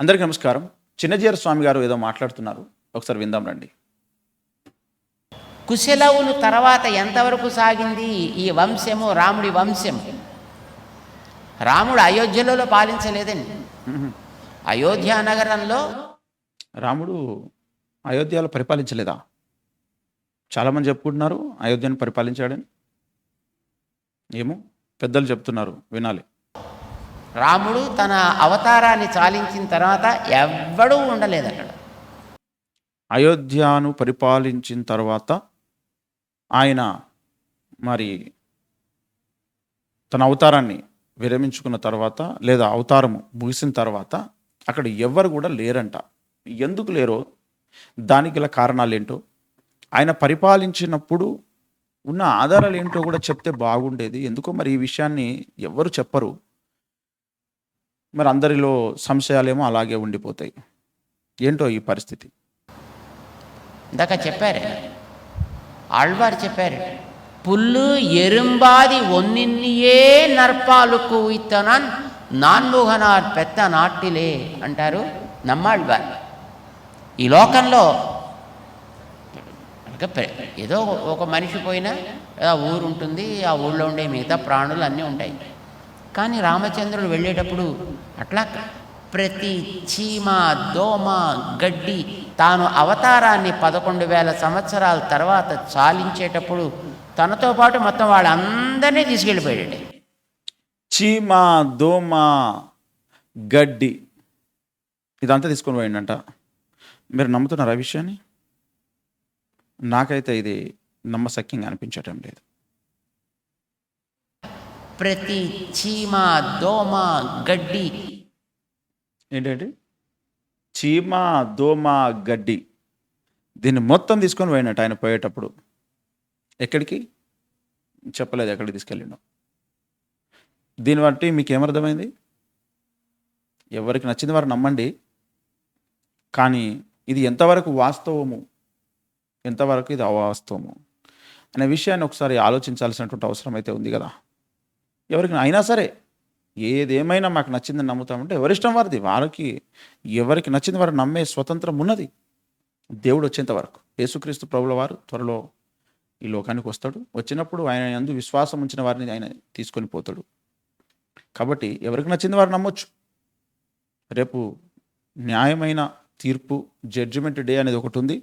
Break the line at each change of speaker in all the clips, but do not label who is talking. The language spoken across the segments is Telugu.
అందరికీ నమస్కారం. చిన్నజీర స్వామి గారు ఏదో మాట్లాడుతున్నారు. ఒకసారి విందాం రండి.
కుశలవులు తర్వాత ఎంతవరకు సాగింది? ఈ వంశము రాముడి వంశం. రాముడు అయోధ్యలో పాలించలేదండి. అయోధ్య నగరంలో
రాముడు అయోధ్యలో పరిపాలించలేదా? చాలామంది చెప్పుకుంటున్నారు అయోధ్యను పరిపాలించాడని. ఏమో పెద్దలు చెప్తున్నారు వినాలి.
రాముడు తన అవతారాన్ని చాలించిన తర్వాత ఎవ్వడూ ఉండలేదు అక్కడ
అయోధ్యను పరిపాలించిన తర్వాత ఆయన మరి తన అవతారాన్ని విరమించుకున్న తర్వాత లేదా అవతారము ముగిసిన తర్వాత అక్కడ ఎవ్వరు కూడా లేరంట. ఎందుకు లేరో దానికి గల కారణాలు ఏంటో ఆయన పరిపాలించినప్పుడు ఉన్న ఆధారాలు ఏంటో కూడా చెప్తే బాగుండేది. ఎందుకో మరి ఈ విషయాన్ని ఎవ్వరు చెప్పరు. మరి అందరిలో సంశయాలేమో అలాగే ఉండిపోతాయి. ఏంటో ఈ పరిస్థితి?
ఇందాక చెప్పారు. ఆళ్వారు చెప్పారు. పుల్లు ఎరుంబాది ఒన్నిన్నియే నర్పాలుకు ఇత్తనాన్ నాన్ముహనార్ పెద్ద నాటిలే అంటారు నమ్మాళ్వారు. ఈ లోకంలో ఏదో ఒక మనిషి పోయినా ఊరు ఉంటుంది ఆ ఊళ్ళో ఉండే మిగతా ప్రాణులు అన్నీ ఉంటాయి. కానీ రామచంద్రుడు వెళ్ళేటప్పుడు అట్లా ప్రతి చీమ దోమ గడ్డి తాను అవతారాన్ని పదకొండు వేల సంవత్సరాల తర్వాత చాలించేటప్పుడు తనతో పాటు మొత్తం వాళ్ళందరినీ తీసుకెళ్ళిపోయాడు
చీమ దోమ గడ్డి ఇదంతా తీసుకొని పోయిండంట. మీరు నమ్ముతున్నారా విషయాన్ని? నాకైతే ఇది నమ్మశక్యంగా అనిపించటం లేదు.
ప్రతి చీమ దోమ గడ్డి.
ఏంటంటే? చీమ దోమ గడ్డి. దీన్ని మొత్తం తీసుకొని పోయినట్టు ఆయన పోయేటప్పుడు. ఎక్కడికి? చెప్పలేదు ఎక్కడికి తీసుకెళ్ళిండు. దీన్ని బట్టి మీకు ఏమర్థమైంది? ఎవరికి నచ్చింది వారు నమ్మండి. కానీ ఇది ఎంతవరకు వాస్తవము? ఎంతవరకు ఇది అవాస్తవము? అనే విషయాన్ని ఒకసారి ఆలోచించాల్సినటువంటి అవసరం అయితే ఉంది కదా. ఎవరికి అయినా సరే ఏదేమైనా మాకు నచ్చిందని నమ్ముతామంటే ఎవరిష్టం వారిది. వారికి ఎవరికి నచ్చింది వారు నమ్మే స్వతంత్రం ఉన్నది. దేవుడు వచ్చేంత వరకు. యేసుక్రీస్తు ప్రభుల వారు త్వరలో ఈ లోకానికి వస్తాడు. వచ్చినప్పుడు ఆయన అందు విశ్వాసం ఉంచిన వారిని ఆయన తీసుకొని పోతాడు. కాబట్టి ఎవరికి నచ్చింది వారు నమ్మొచ్చు. రేపు న్యాయమైన తీర్పు జడ్జిమెంట్ డే అనేది ఒకటి ఉంది.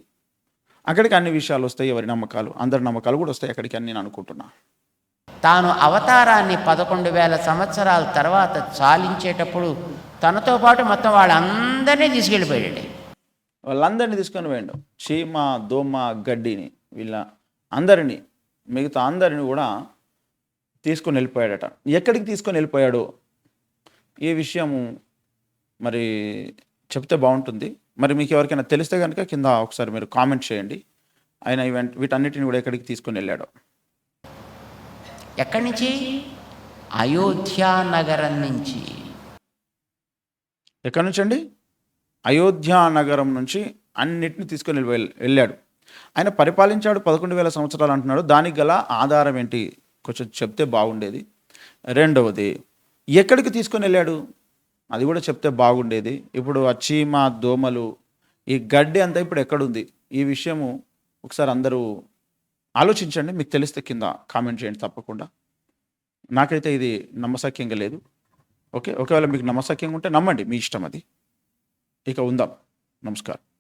అక్కడికి అన్ని విషయాలు వస్తాయి. ఎవరి నమ్మకాలు? అందరి నమ్మకాలు కూడా వస్తాయి. అక్కడికి అని నేను అనుకుంటున్నాను
తాను అవతారాన్ని పదకొండు వేల సంవత్సరాల తర్వాత చాలించేటప్పుడు తనతో పాటు మొత్తం వాళ్ళందరినీ తీసుకెళ్ళిపోయాడు
వాళ్ళందరినీ తీసుకొని పోయిండు. చీమ దోమ గడ్డిని వీళ్ళ అందరినీ మిగతా అందరిని కూడా తీసుకొని వెళ్ళిపోయాడట. ఎక్కడికి తీసుకొని వెళ్ళిపోయాడు? ఈ విషయము మరి చెప్తే బాగుంటుంది. మరి మీకు ఎవరికైనా తెలిస్తే కనుక కింద ఒకసారి మీరు కామెంట్ చేయండి. ఆయన ఈవెంట్ వీటన్నిటిని కూడా ఎక్కడికి తీసుకొని వెళ్ళాడు.
ఎక్కడి నుంచి? అయోధ్యా నగరం నుంచి.
ఎక్కడి నుంచి అండి? అయోధ్యా నగరం నుంచి అన్నిటిని తీసుకొని వెళ్ళి వెళ్ళాడు. ఆయన పరిపాలించాడు పదకొండు వేల సంవత్సరాలు అంటున్నాడు. దానికి గల ఆధారం ఏంటి? కొంచెం చెప్తే బాగుండేది. రెండవది ఎక్కడికి తీసుకొని వెళ్ళాడు? అది కూడా చెప్తే బాగుండేది. ఇప్పుడు ఆ చీమ దోమలు ఈ గడ్డి అంతా ఇప్పుడు ఎక్కడుంది? ఈ విషయము ఒకసారి అందరూ ఆలోచించండి మీకు తెలిస్తే కింద కామెంట్ చేయండి తప్పకుండా. నాకైతే ఇది నమ్మసక్యంగా లేదు. ఓకే? ఒకవేళ మీకు నమ్మసక్యంగా ఉంటే నమ్మండి మీ ఇష్టం అది. ఇక ఉందాం. నమస్కారం.